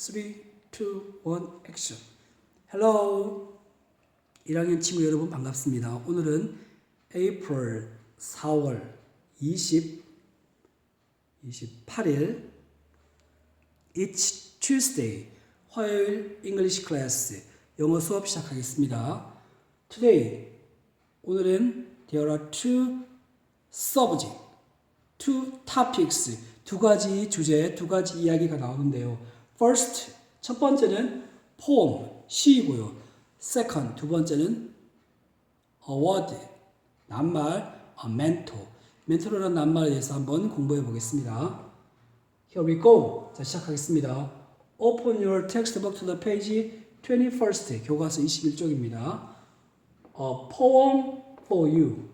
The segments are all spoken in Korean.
3, 2, 1, 액션. Hello. 1학년 친구 여러분 반갑습니다. 오늘은 April 4월 20, 28일 It's Tuesday. 화요일 English class 영어 수업 시작하겠습니다. Today 오늘은 there are two subject, two topics 두 가지 주제, 두 가지 이야기가 나오는데요. First 첫 번째는 poem 시이고요. Second 두 번째는 a word 낱말 a mentor 멘토라는 낱말에 대해서 한번 공부해 보겠습니다. Here we go. 자 시작하겠습니다. Open your textbook to the page 21st 교과서 21쪽입니다. A poem for you.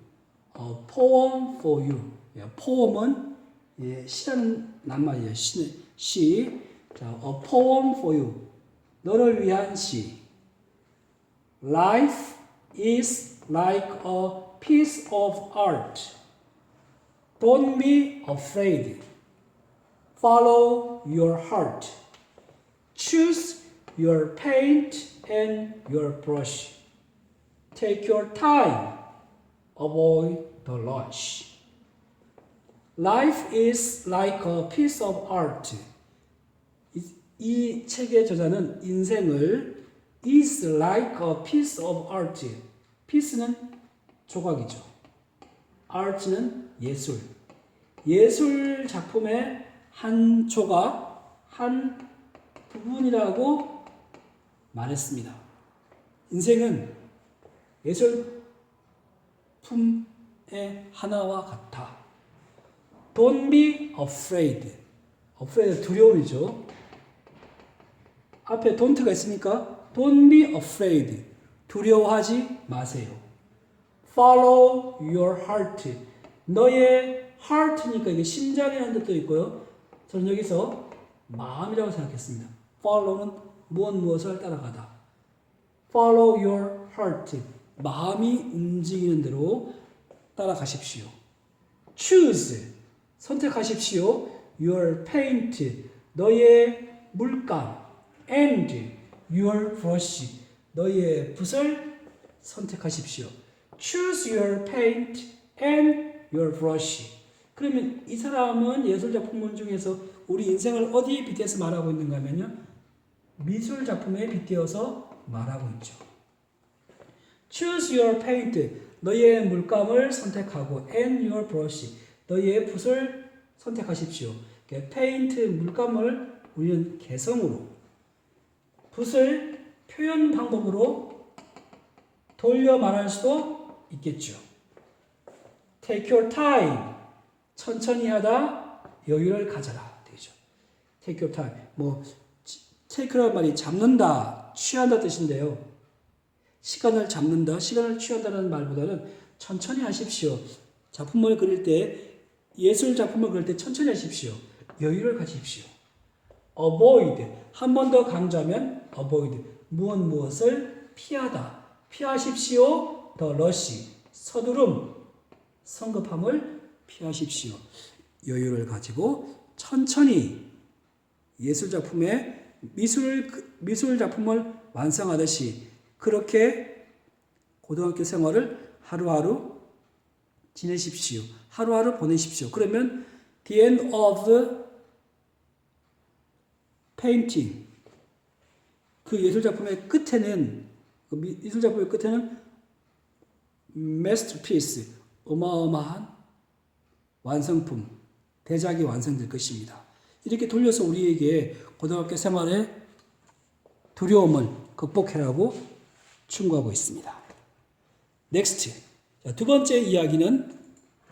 A poem for you. 예, poem은 예, 시라는 낱말이에요. 시, 시. 자, a poem for you. 너를 위한 시. Life is like a piece of art. Don't be afraid. Follow your heart. Choose your paint and your brush. Take your time. Avoid the rush. Life is like a piece of art. 이, 이 책의 저자는 인생을 is like a piece of art. piece는 조각이죠. art는 예술. 예술 작품의 한 조각, 한 부분이라고 말했습니다. 인생은 예술품의 하나와 같아. Don't be afraid. afraid 두려움이죠. 앞에 don't가 있으니까 don't be afraid. 두려워하지 마세요. Follow your heart. 너의 heart니까 이게 심장이라는 뜻도 있고요. 저는 여기서 마음이라고 생각했습니다. Follow는 무엇 무엇을 따라가다. Follow your heart. 마음이 움직이는 대로 따라가십시오. Choose. 선택하십시오. Your paint. 너의 물감. And your brush. 너의 붓을 선택하십시오. Choose your paint and your brush. 그러면 이 사람은 예술 작품문 중에서 우리 인생을 어디에 빗대서 말하고 있는가 하면요. 미술 작품에 빗대어서 말하고 있죠. Choose your paint. 너의 물감을 선택하고 and your brush. 너의 붓을 선택하십시오. 페인트 물감을 우리는 개성으로 붓을 표현 방법으로 돌려 말할 수도 있겠죠. Take your time. 천천히 하다 여유를 가져라 되죠. Take your time. 뭐 take라는 말이 잡는다, 취한다 뜻인데요. 시간을 잡는다, 시간을 취한다는 말보다는 천천히 하십시오. 작품을 그릴 때 예술 작품을 그릴 때 천천히 하십시오. 여유를 가지십시오. Avoid 한 번 더 강조하면 avoid 무엇 무엇을 피하다 피하십시오. 더 rush 서두름 성급함을 피하십시오. 여유를 가지고 천천히 예술 작품의 미술 미술 작품을 완성하듯이 그렇게 고등학교 생활을 하루하루 지내십시오. 하루하루 보내십시오. 그러면 the end of painting 그 예술 작품의 끝에는 그 미술 작품의 끝에는 masterpiece 어마어마한 완성품 대작이 완성될 것입니다. 이렇게 돌려서 우리에게 고등학교 생활의 두려움을 극복해라고 충고하고 있습니다. 넥스트. 자, 두 번째 이야기는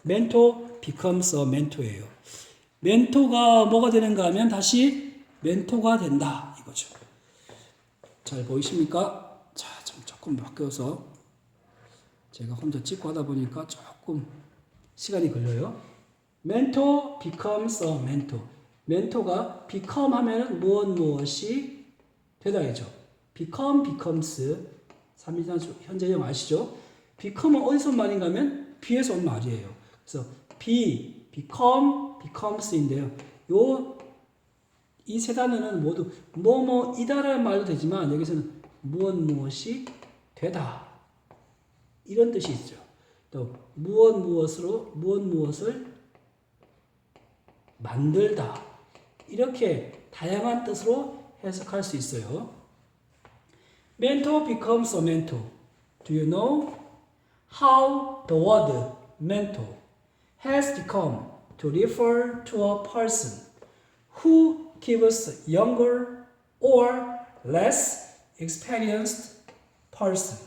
멘토 becomes a mentor예요. 멘토가 뭐가 되는가 하면 다시 멘토가 된다 이거죠. 잘 보이십니까? 자, 좀 조금 바뀌어서 제가 혼자 찍고 하다 보니까 조금 시간이 걸려요. 멘토 becomes a mentor. 멘토가 become 하면은 무엇 무엇이 되다이죠. become becomes 3인칭 현재형 아시죠? become은 어디서 온 말인가 하면 be에서 온 말이에요. 그래서 be, become, becomes인데요. 요 이 세 단어는 모두 뭐뭐이다라는 말도 되지만 여기서는 무엇 무엇이 되다 이런 뜻이 있죠. 또 무엇 무엇으로 무엇 무엇을 만들다 이렇게 다양한 뜻으로 해석할 수 있어요. mentor becomes a mentor. Do you know how the word mentor has become to refer to a person who gives younger or less experienced person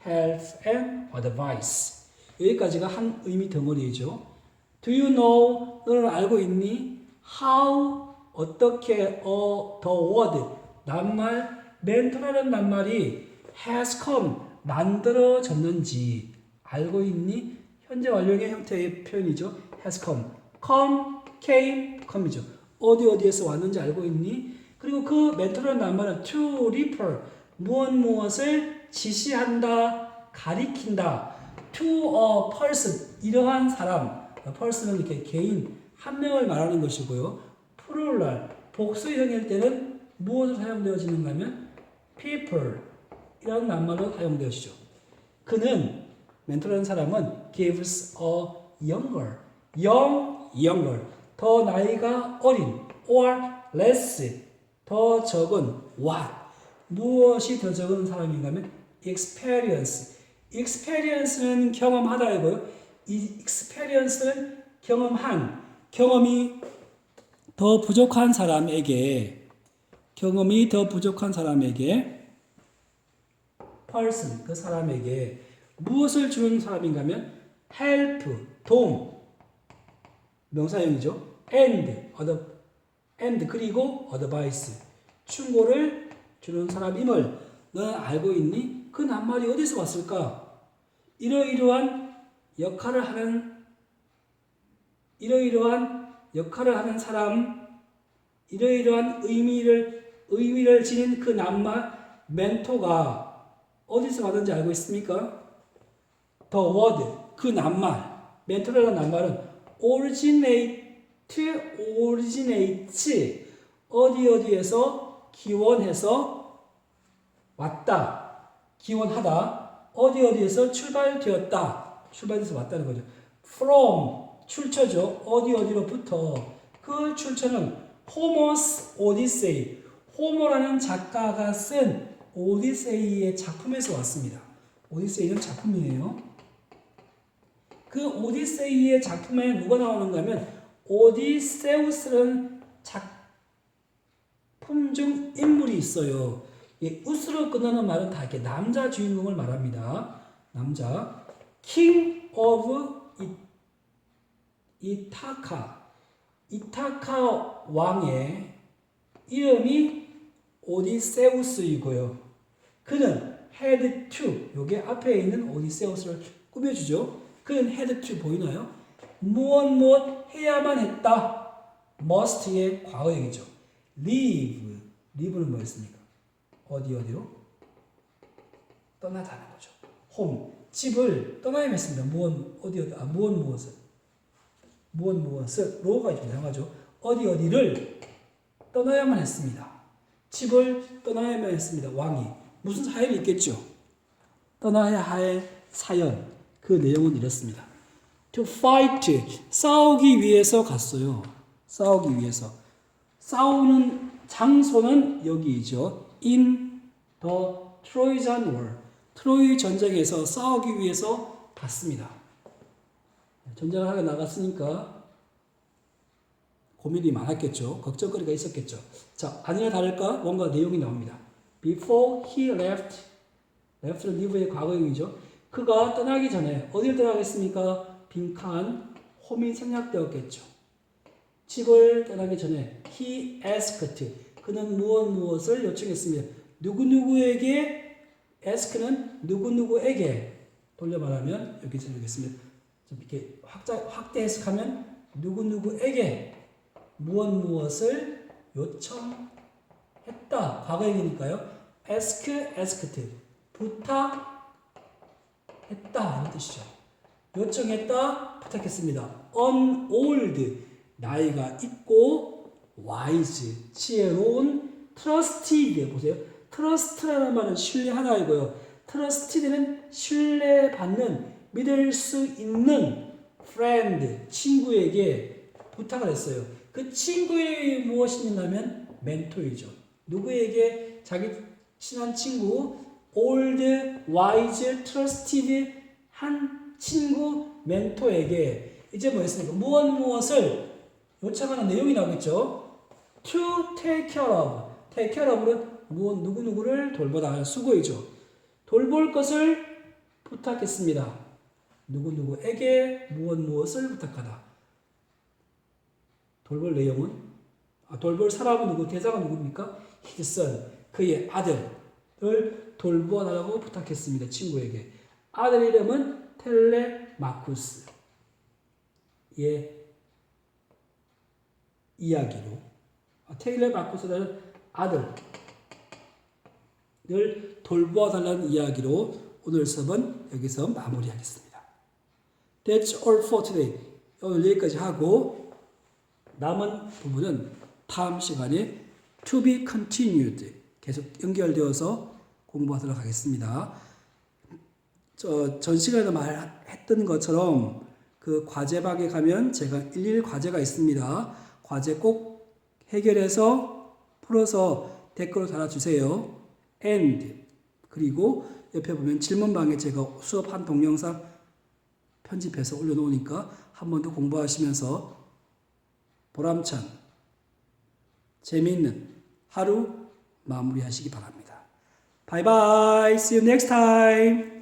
help and advice. 여기까지가 한 의미 덩어리죠. Do you know? 너는 알고 있니? How 어떻게 어 the word 낱말 멘토라는 낱말이 has come 만들어졌는지 알고 있니? 현재 완료형의 형태의 표현이죠. has come, come, came, come이죠. 어디 어디에서 왔는지 알고 있니? 그리고 그 멘토라는 낱말은 to refer 무엇 무엇을 지시한다, 가리킨다. to a person 이러한 사람, person은 이렇게 개인 한 명을 말하는 것이고요. plural 복수형일 때는 무엇으로 사용되어지는가 하면 people 이라는 낱말로 사용되어지죠. 그는 멘토라는 사람은 gives a younger, young, younger 더 나이가 어린 or less 더 적은 what 무엇이 더 적은 사람인가 하면 experience experience는 경험하다이고요. 이 experience는 경험한 경험이 더 부족한 사람에게 경험이 더 부족한 사람에게 person 그 사람에게 무엇을 주는 사람인가 하면 help 도움 명사형이죠. And and 그리고 advice 충고를 주는 사람임을 너는 알고 있니? 그 낱말이 어디서 왔을까? 이러이러한 역할을 하는 이러이러한 역할을 하는 사람 이러이러한 의미를 의미를 지닌 그 낱말 멘토가 어디서 왔는지 알고 있습니까? The word 그 낱말 멘토라는 낱말은 originate originates 어디 어디에서 기원해서 왔다 기원하다 어디 어디에서 출발되었다 출발돼서 왔다는 거죠. from 출처죠. 어디 어디로부터 그 출처는 호모스 오디세이 호모라는 작가가 쓴 오디세이의 작품에서 왔습니다. 오디세이는 작품이에요. 그 오디세이의 작품에 누가 나오는가 하면 오디세우스라는 작품 중 인물이 있어요. 이 우스로 끝나는 말은 다 이렇게 남자 주인공을 말합니다. 남자. King of 이타카. 이타카 왕의 이름이 오디세우스이고요. 그는 had to, 요게 앞에 있는 오디세우스를 꾸며주죠. 그는 had to 보이나요? 무엇 무엇 해야만 했다. must의 과거형이죠. leave, leave는 뭐였습니까? 어디 어디로? 떠나다는 거죠. home, 집을 떠나야만 했습니다. 무엇 어디 어디, 아 무엇 무엇을. 무엇 무엇을 로가 좀 이상하죠. 어디 어디를 떠나야만 했습니다. 집을 떠나야만 했습니다. 왕이 무슨 사연이 있겠죠. 떠나야 할 사연 그 내용은 이렇습니다. To fight 싸우기 위해서 갔어요. 싸우기 위해서 싸우는 장소는 여기죠. In the Trojan War 트로이 전쟁에서 싸우기 위해서 갔습니다. 전쟁을 하러 나갔으니까 고민이 많았겠죠. 걱정거리가 있었겠죠. 자, 아니나 다를까 뭔가 내용이 나옵니다. Before he left, left는 leave의 과거형이죠. 그가 떠나기 전에 어디를 떠나겠습니까? 빈칸 홈이 생략되었겠죠. 집을 떠나기 전에 he asked 그는 무엇 무엇을 요청했습니다. 누구 누구에게 ask는 누구 누구에게 돌려 말하면 여기서 되겠습니다. 좀 이렇게 확자, 확대 해석하면 누구 누구에게 무엇 무엇을 요청했다. 과거형이니까요. ask, asked. 부탁했다. 이런 뜻이죠. 요청했다, 부탁했습니다. on old. 나이가 있고 wise, 지혜로운, trusted 보세요. trust라는 말은 신뢰하다이고요. trusted는 신뢰받는, 믿을 수 있는 friend, 친구에게 부탁을 했어요. 그 친구의 무엇이냐면 멘토이죠. 누구에게 자기 친한 친구, old, wise, trusted 한 친구 멘토에게 이제 뭐였습니까? 무엇 무엇을 요청하는 내용이 나오겠죠. To take care of. take care of는 무엇 누구 누구를 돌보다 수고이죠. 돌볼 것을 부탁했습니다. 누구 누구에게 무엇 무엇을 부탁하다. 돌볼 내용은 아, 돌볼 사람은 누구 대상은 누굽니까? His son 그의 아들을 돌보달라고 부탁했습니다. 친구에게 아들 이름은 텔레마쿠스 의 이야기로 아, 텔레마쿠스라는 아들을 돌보달라는 이야기로 오늘 수업은 여기서 마무리하겠습니다. That's all for today. 오늘 여기까지 하고 남은 부분은 다음 시간에 to be continued 계속 연결되어서 공부하도록 하겠습니다. 저 전 시간에 말했던 것처럼 그 과제방에 가면 제가 일일 과제가 있습니다. 과제 꼭 해결해서 풀어서 댓글로 달아주세요. and 그리고 옆에 보면 질문방에 제가 수업한 동영상 편집해서 올려놓으니까 한 번 더 공부하시면서 보람찬 재미있는 하루 마무리하시기 바랍니다. 바이바이. See you next time.